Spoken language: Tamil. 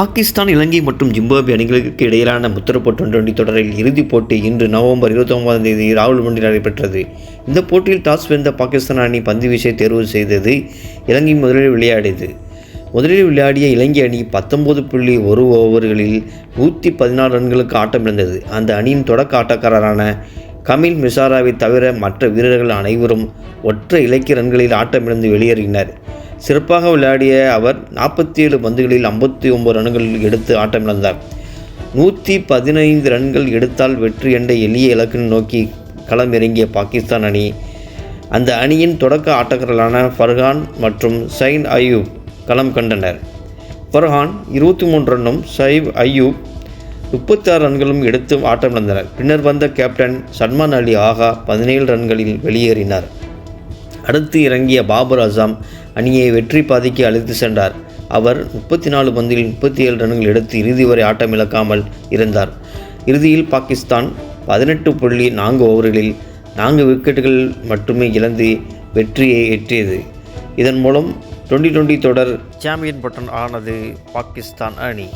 பாகிஸ்தான் இலங்கை மற்றும் ஜிம்பாபே அணிகளுக்கு இடையிலான முத்தரப்பு டுவெண்டி தொடரில் இறுதிப் போட்டி இன்று நவம்பர் இருபத்தொன்பதாம் தேதி ராவல்மண்டில் நடைபெற்றது. இந்த போட்டியில் டாஸ் வென்ற பாகிஸ்தான் அணி பந்து வீசை தேர்வு செய்தது இலங்கை முதலில் விளையாடியது. முதலில் விளையாடிய இலங்கை அணி பத்தொன்பது புள்ளி ஒரு ஓவர்களில் நூற்றி பதினாறு ரன்களுக்கு ஆட்டமிழந்தது அந்த அணியின் தொடக்க ஆட்டக்காரரான கமில் மிசாராவை தவிர மற்ற வீரர்கள் அனைவரும் ஒற்றை இலக்கிய ரன்களில் ஆட்டமிழந்து வெளியேறினர். சிறப்பாக விளையாடிய அவர் நாற்பத்தி ஏழு பந்துகளில் ஐம்பத்தி ஒன்பது ரன்கள் எடுத்து ஆட்டமிழந்தார் நூற்றி பதினைந்து ரன்கள் எடுத்தால் வெற்றி என்ற எளிய இலக்கினை நோக்கி களம் இறங்கிய பாகிஸ்தான் அணி. அந்த அணியின் தொடக்க ஆட்டக்காரர்களான ஃபர்ஹான் மற்றும் சைன் அயூப் களம் கண்டனர். ஃபர்ஹான் இருபத்தி மூன்று ரன்னும் சைப் அய்யூப் முப்பத்தாறு ரன்களும் எடுத்து ஆட்டமிழந்தனர் பின்னர் வந்த கேப்டன் சல்மான் அலி ஆகா பதினேழு ரன்களில் வெளியேறினார். அடுத்து இறங்கிய பாபர் அசாம் அணியை வெற்றி பாதைக்கு அழைத்து சென்றார். அவர் முப்பத்தி நாலு பந்தில் முப்பத்தி ஏழு ரன்கள் எடுத்து இறுதி வரை ஆட்டம் இழக்காமல் இருந்தார். இறுதியில் பாகிஸ்தான் பதினெட்டு புள்ளி நான்கு ஓவர்களில் நான்கு விக்கெட்டுகள் மட்டுமே இழந்து வெற்றியை எட்டியது. இதன் மூலம் டுவெண்ட்டி டுவெண்ட்டி தொடர் சாம்பியன் பட்டன் ஆனது பாகிஸ்தான் அணி.